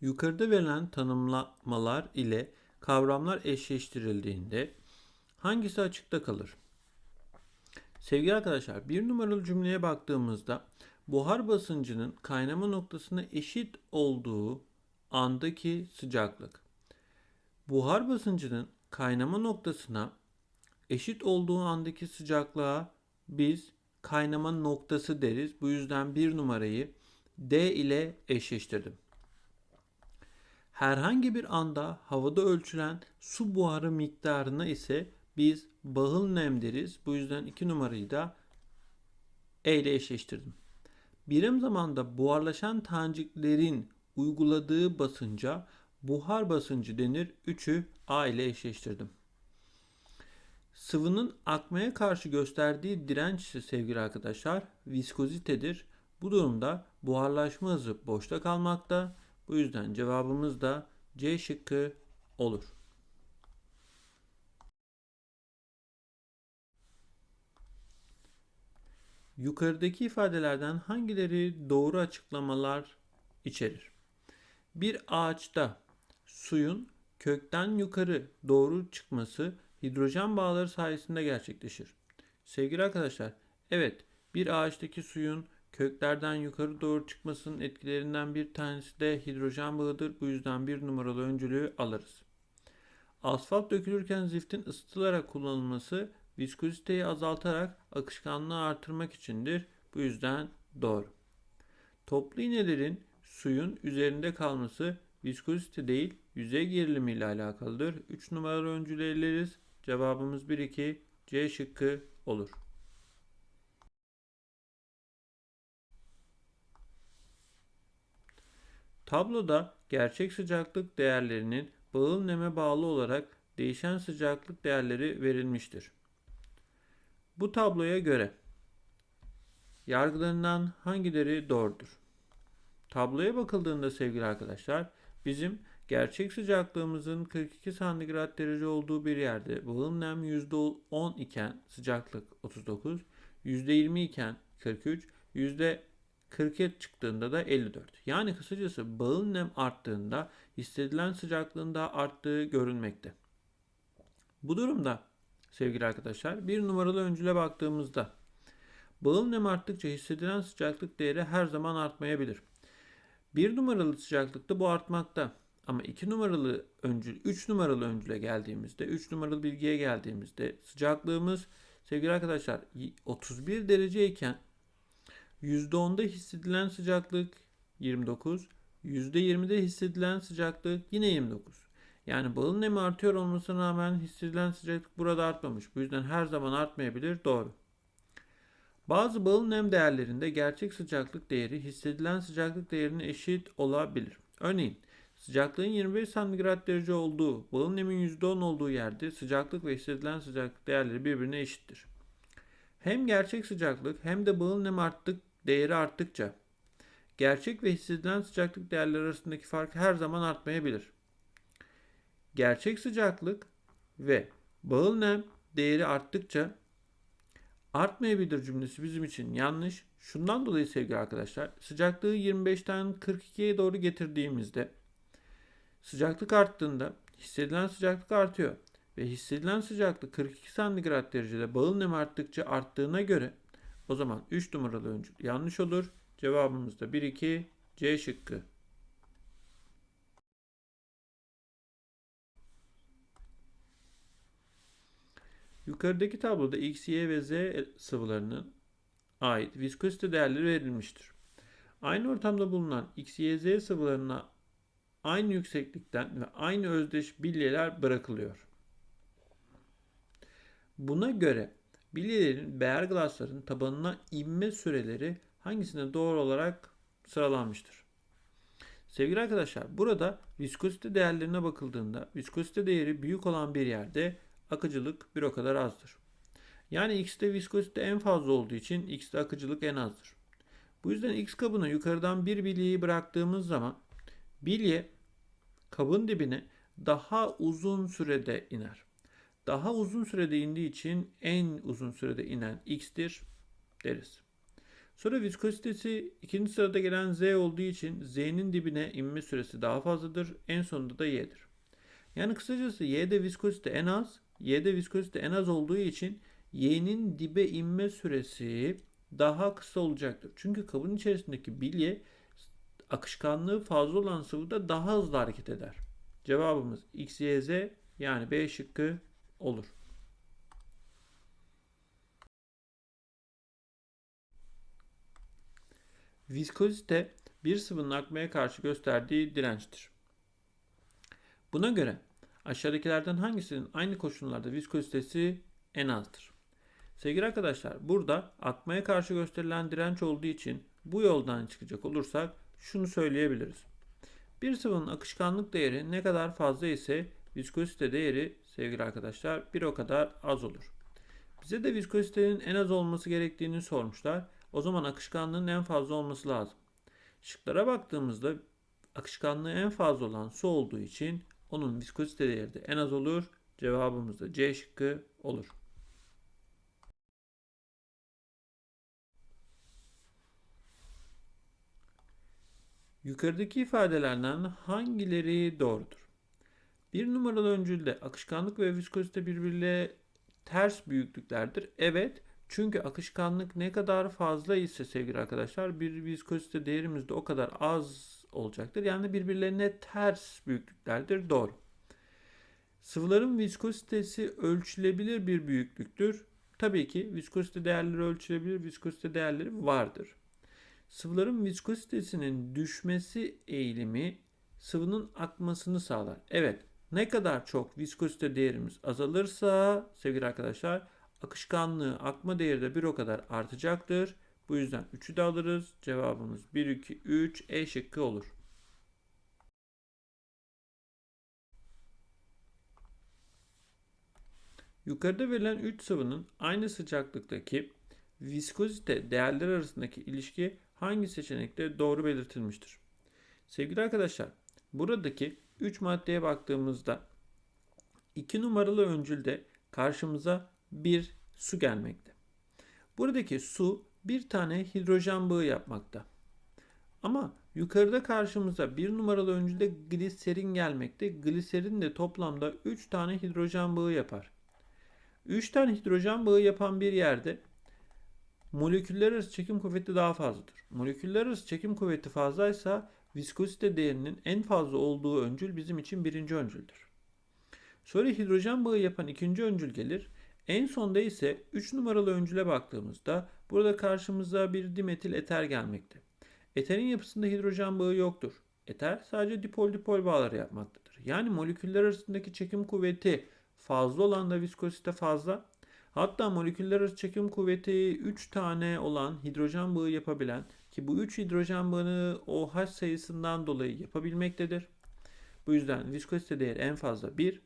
Yukarıda verilen tanımlamalar ile kavramlar eşleştirildiğinde hangisi açıkta kalır? Sevgili arkadaşlar, bir numaralı cümleye baktığımızda buhar basıncının kaynama noktasına eşit olduğu andaki sıcaklık. Buhar basıncının kaynama noktasına eşit olduğu andaki sıcaklığa biz kaynama noktası deriz. Bu yüzden bir numarayı D ile eşleştirdim. Herhangi bir anda havada ölçülen su buharı miktarına ise biz bağıl nem deriz. Bu yüzden 2 numarayı da E ile eşleştirdim. Birim zamanda buharlaşan taneciklerin uyguladığı basınca buhar basıncı denir. 3'ü A ile eşleştirdim. Sıvının akmaya karşı gösterdiği direnç ise sevgili arkadaşlar viskozitedir. Bu durumda buharlaşma hızı boşta kalmakta. Bu yüzden cevabımız da C şıkkı olur. Yukarıdaki ifadelerden hangileri doğru açıklamalar içerir? Bir ağaçta suyun kökten yukarı doğru çıkması hidrojen bağları sayesinde gerçekleşir. Sevgili arkadaşlar, evet bir ağaçtaki suyun köklerden yukarı doğru çıkmasının etkilerinden bir tanesi de hidrojen bağıdır. Bu yüzden bir numaralı öncülüğü alırız. Asfalt dökülürken ziftin ısıtılarak kullanılması viskoziteyi azaltarak akışkanlığı artırmak içindir. Bu yüzden doğru. Toplu iğnelerin suyun üzerinde kalması viskozite değil yüzey gerilimi ile alakalıdır. 3 numaralı öncülü eleriz. Cevabımız 1-2 C şıkkı olur. Tabloda gerçek sıcaklık değerlerinin bağıl neme bağlı olarak değişen sıcaklık değerleri verilmiştir. Bu tabloya göre yargılarından hangileri doğrudur? Tabloya bakıldığında sevgili arkadaşlar bizim gerçek sıcaklığımızın 42 santigrat derece olduğu bir yerde bağım nem %10 iken sıcaklık 39, %20 iken 43, %40'a çıktığında da 54. Yani kısacası bağım nem arttığında hissedilen sıcaklığın da arttığı görülmekte. Bu durumda sevgili arkadaşlar bir numaralı öncüle baktığımızda bağım nem arttıkça hissedilen sıcaklık değeri her zaman artmayabilir. Bir numaralı sıcaklıkta bu artmakta. Ama 2 numaralı öncül, 3 numaralı öncüle geldiğimizde, 3 numaralı bilgiye geldiğimizde sıcaklığımız sevgili arkadaşlar 31 derece iken %10'da hissedilen sıcaklık 29, %20'de hissedilen sıcaklık yine 29. Yani balın nemi artıyor olmasına rağmen hissedilen sıcaklık burada artmamış. Bu yüzden her zaman artmayabilir. Doğru. Bazı balın nem değerlerinde gerçek sıcaklık değeri hissedilen sıcaklık değerine eşit olabilir. Örneğin sıcaklığın 25 santigrat derece olduğu, balın nemin %10 olduğu yerde sıcaklık ve hissedilen sıcaklık değerleri birbirine eşittir. Hem gerçek sıcaklık hem de balın nem arttık, değeri arttıkça gerçek ve hissedilen sıcaklık değerleri arasındaki fark her zaman artmayabilir. Gerçek sıcaklık ve bağıl nem değeri arttıkça artmayabilir cümlesi bizim için yanlış. Şundan dolayı sevgili arkadaşlar sıcaklığı 25'ten 42'ye doğru getirdiğimizde sıcaklık arttığında hissedilen sıcaklık artıyor. Ve hissedilen sıcaklık 42 santigrat derecede bağıl nem arttıkça arttığına göre o zaman 3 numaralı öncül yanlış olur. Cevabımız da 1-2 C şıkkı. Yukarıdaki tabloda X, Y ve Z sıvılarının ait viskozite değerleri verilmiştir. Aynı ortamda bulunan X, Y, Z sıvılarına aynı yükseklikten ve aynı özdeş bilyeler bırakılıyor. Buna göre bilyelerin beyer glasların tabanına inme süreleri hangisine doğru olarak sıralanmıştır? Sevgili arkadaşlar burada viskozite değerlerine bakıldığında viskozite değeri büyük olan bir yerde akıcılık bir o kadar azdır. Yani X'te viskozite en fazla olduğu için X'te akıcılık en azdır. Bu yüzden X kabına yukarıdan bir bilyeyi bıraktığımız zaman bilye kabın dibine daha uzun sürede iner. Daha uzun sürede indiği için en uzun sürede inen X'tir deriz. Sonra viskozitesi ikinci sırada gelen Z olduğu için Z'nin dibine inme süresi daha fazladır. En sonunda da Y'dir. Yani kısacası Y'de viskozite en az, Y'de viskozite en az olduğu için Y'nin dibe inme süresi daha kısa olacaktır. Çünkü kabın içerisindeki bilye akışkanlığı fazla olan sıvıda daha hızlı hareket eder. Cevabımız X, Y, Z yani B şıkkı olur. Viskozite bir sıvının akmaya karşı gösterdiği dirençtir. Buna göre aşağıdakilerden hangisinin aynı koşullarda viskozitesi en azdır? Sevgili arkadaşlar burada akmaya karşı gösterilen direnç olduğu için bu yoldan çıkacak olursak şunu söyleyebiliriz. Bir sıvının akışkanlık değeri ne kadar fazla ise viskozite değeri sevgili arkadaşlar bir o kadar az olur. Bize de viskozitenin en az olması gerektiğini sormuşlar. O zaman akışkanlığın en fazla olması lazım. Şıklara baktığımızda akışkanlığı en fazla olan su olduğu için onun viskozite değeri de en az olur. Cevabımız da C şıkkı olur. Yukarıdaki ifadelerden hangileri doğrudur? Bir numaralı öncülde akışkanlık ve viskozite birbiriyle ters büyüklüklerdir. Evet, çünkü akışkanlık ne kadar fazla ise sevgili arkadaşlar bir viskozite değerimiz de o kadar az olacaktır. Yani birbirlerine ters büyüklüklerdir. Doğru. Sıvıların viskozitesi ölçülebilir bir büyüklüktür. Tabii ki viskozite değerleri ölçülebilir, viskozite değerleri vardır. Sıvıların viskozitesinin düşmesi eğilimi sıvının akmasını sağlar. Evet, ne kadar çok viskozite değerimiz azalırsa sevgili arkadaşlar akışkanlığı akma değeri de bir o kadar artacaktır. Bu yüzden 3'ü de alırız. Cevabımız 1, 2, 3 E şıkkı olur. Yukarıda verilen 3 sıvının aynı sıcaklıktaki viskozite değerleri arasındaki ilişki hangi seçenekte doğru belirtilmiştir? Sevgili arkadaşlar, buradaki 3 maddeye baktığımızda 2 numaralı öncülde karşımıza bir su gelmekte. Buradaki su bir tane hidrojen bağı yapmakta. Ama yukarıda karşımıza bir numaralı öncülde gliserin gelmekte. Gliserin de toplamda 3 tane hidrojen bağı yapar. 3 tane hidrojen bağı yapan bir yerde moleküller arası çekim kuvveti daha fazladır. Moleküller arası çekim kuvveti fazlaysa viskozite değerinin en fazla olduğu öncül bizim için birinci öncüldür. Sonra hidrojen bağı yapan ikinci öncül gelir. En sonda ise 3 numaralı öncüle baktığımızda burada karşımıza bir dimetil eter gelmekte. Eterin yapısında hidrojen bağı yoktur. Eter sadece dipol dipol bağları yapmaktadır. Yani moleküller arasındaki çekim kuvveti fazla olan da viskozite fazla. Hatta moleküller arası çekim kuvveti 3 tane olan hidrojen bağı yapabilen ki bu 3 hidrojen bağını OH sayısından dolayı yapabilmektedir. Bu yüzden viskozite değeri en fazla 1.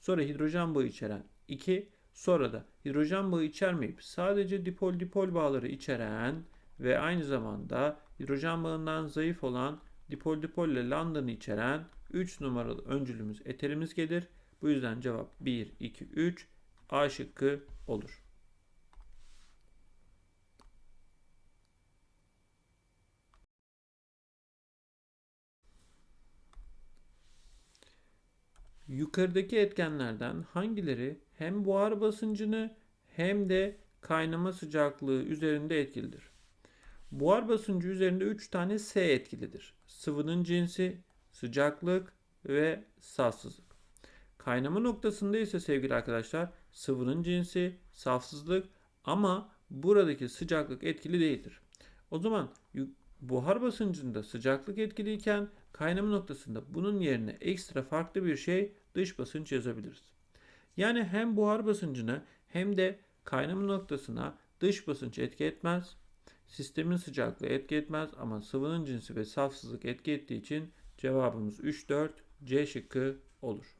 Sonra hidrojen bağı içeren 2. Sonra da hidrojen bağı içermeyip sadece dipol dipol bağları içeren ve aynı zamanda hidrojen bağından zayıf olan dipol dipol ile London'ı içeren 3 numaralı öncülümüz eterimiz gelir. Bu yüzden cevap 1, 2, 3 A şıkkı olur. Yukarıdaki etkenlerden hangileri hem buhar basıncını hem de kaynama sıcaklığı üzerinde etkilidir? Buhar basıncı üzerinde 3 tane S etkilidir. Sıvının cinsi, sıcaklık ve safsızlık. Kaynama noktasında ise sevgili arkadaşlar sıvının cinsi, safsızlık ama buradaki sıcaklık etkili değildir. O zaman buhar basıncında sıcaklık etkiliyken kaynama noktasında bunun yerine ekstra farklı bir şey dış basınç yazabiliriz. Yani hem buhar basıncına hem de kaynama noktasına dış basınç etki etmez. Sistemin sıcaklığı etki etmez ama sıvının cinsi ve safsızlık etki ettiği için cevabımız 3 4 C şıkkı olur.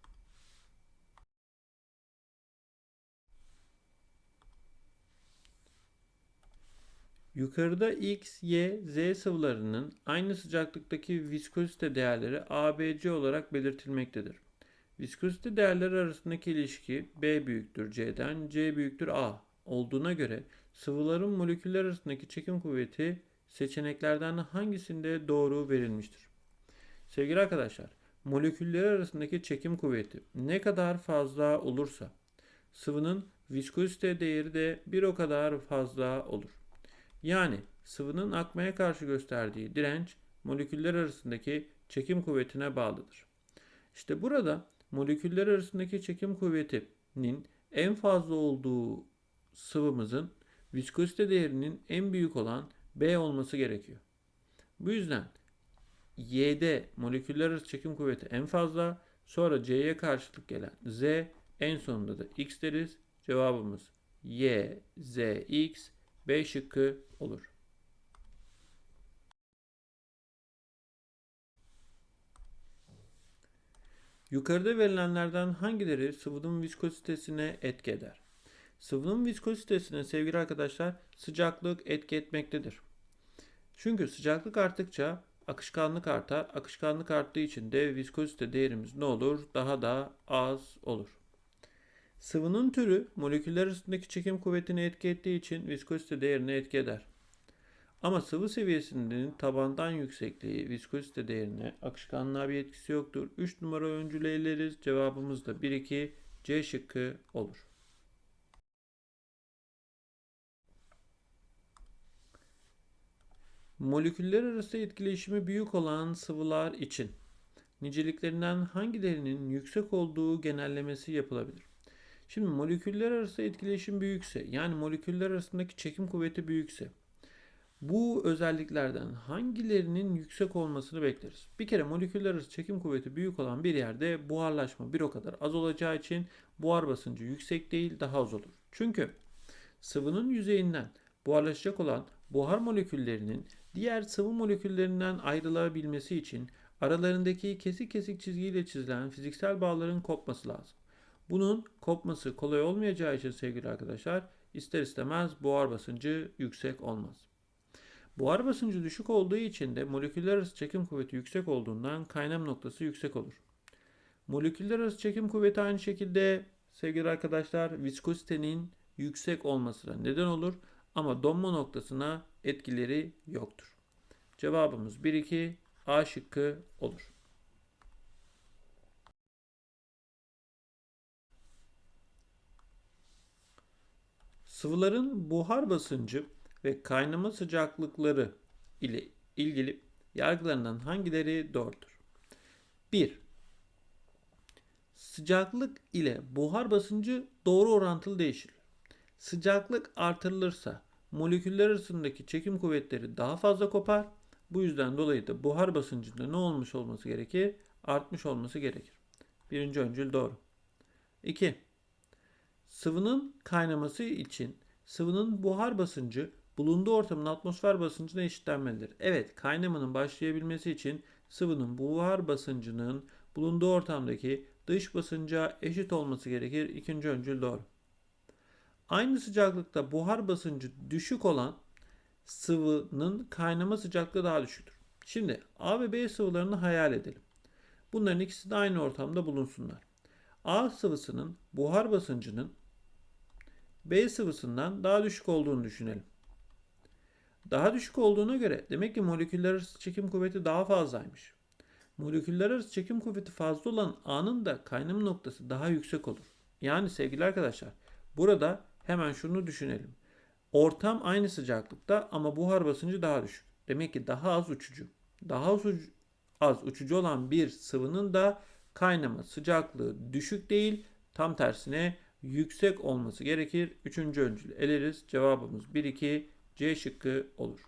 Yukarıda X, Y, Z sıvılarının aynı sıcaklıktaki viskozite değerleri ABC olarak belirtilmektedir. Viskozite değerleri arasındaki ilişki B büyüktür C'den, C büyüktür A olduğuna göre sıvıların moleküller arasındaki çekim kuvveti seçeneklerden hangisinde doğru verilmiştir? Sevgili arkadaşlar, moleküller arasındaki çekim kuvveti ne kadar fazla olursa sıvının viskozite değeri de bir o kadar fazla olur. Yani sıvının akmaya karşı gösterdiği direnç moleküller arasındaki çekim kuvvetine bağlıdır. İşte burada moleküller arasındaki çekim kuvvetinin en fazla olduğu sıvımızın viskozite değerinin en büyük olan B olması gerekiyor. Bu yüzden Y'de moleküller arası çekim kuvveti en fazla, sonra C'ye karşılık gelen Z, en sonunda da X deriz. Cevabımız Y, Z, X, B şıkkı olur. Yukarıda verilenlerden hangileri sıvının viskozitesine etki eder? Sıvının viskozitesine sevgili arkadaşlar sıcaklık etki etmektedir. Çünkü sıcaklık arttıkça akışkanlık artar. Akışkanlık arttığı için de viskozite değerimiz ne olur? Daha da az olur. Sıvının türü moleküller arasındaki çekim kuvvetini etki ettiği için viskozite değerini etki eder. Ama sıvı seviyesinin tabandan yüksekliği viskozite değerine akışkanlığa bir etkisi yoktur. 3 numara öncülü eleriz. Cevabımız da 1-2 C şıkkı olur. Moleküller arası etkileşimi büyük olan sıvılar için niceliklerinden hangilerinin yüksek olduğu genellemesi yapılabilir? Şimdi moleküller arası etkileşim büyükse yani moleküller arasındaki çekim kuvveti büyükse bu özelliklerden hangilerinin yüksek olmasını bekleriz. Bir kere moleküller arası çekim kuvveti büyük olan bir yerde buharlaşma bir o kadar az olacağı için buhar basıncı yüksek değil daha az olur. Çünkü sıvının yüzeyinden buharlaşacak olan buhar moleküllerinin diğer sıvı moleküllerinden ayrılabilmesi için aralarındaki kesik kesik çizgiyle çizilen fiziksel bağların kopması lazım. Bunun kopması kolay olmayacağı için sevgili arkadaşlar ister istemez buhar basıncı yüksek olmaz. Buhar basıncı düşük olduğu için de moleküller arası çekim kuvveti yüksek olduğundan kaynam noktası yüksek olur. Moleküller arası çekim kuvveti aynı şekilde sevgili arkadaşlar viskozitenin yüksek olmasına neden olur ama donma noktasına etkileri yoktur. Cevabımız 1-2 A şıkkı olur. Sıvıların buhar basıncı ve kaynama sıcaklıkları ile ilgili yargılarından hangileri doğrudur? 1. Sıcaklık ile buhar basıncı doğru orantılı değişir. Sıcaklık artırılırsa moleküller arasındaki çekim kuvvetleri daha fazla kopar. Bu yüzden dolayı da buhar basıncında ne olmuş olması gerekir? Artmış olması gerekir. Birinci öncül doğru. 2. Sıvının kaynaması için sıvının buhar basıncı bulunduğu ortamın atmosfer basıncına eşitlenmelidir. Evet, kaynamanın başlayabilmesi için sıvının buhar basıncının bulunduğu ortamdaki dış basınca eşit olması gerekir. İkinci öncül doğru. Aynı sıcaklıkta buhar basıncı düşük olan sıvının kaynama sıcaklığı daha düşüktür. Şimdi A ve B sıvılarını hayal edelim. Bunların ikisi de aynı ortamda bulunsunlar. A sıvısının buhar basıncının B sıvısından daha düşük olduğunu düşünelim. Daha düşük olduğuna göre demek ki moleküller arası çekim kuvveti daha fazlaymış. Moleküller arası çekim kuvveti fazla olan A'nın da kaynama noktası daha yüksek olur. Yani sevgili arkadaşlar burada hemen şunu düşünelim. Ortam aynı sıcaklıkta ama buhar basıncı daha düşük. Demek ki daha az uçucu. Daha az, ucu, az uçucu olan bir sıvının da kaynama sıcaklığı düşük değil tam tersine yüksek olması gerekir. Üçüncü öncül eleriz. Cevabımız 1-2 C şıkkı olur.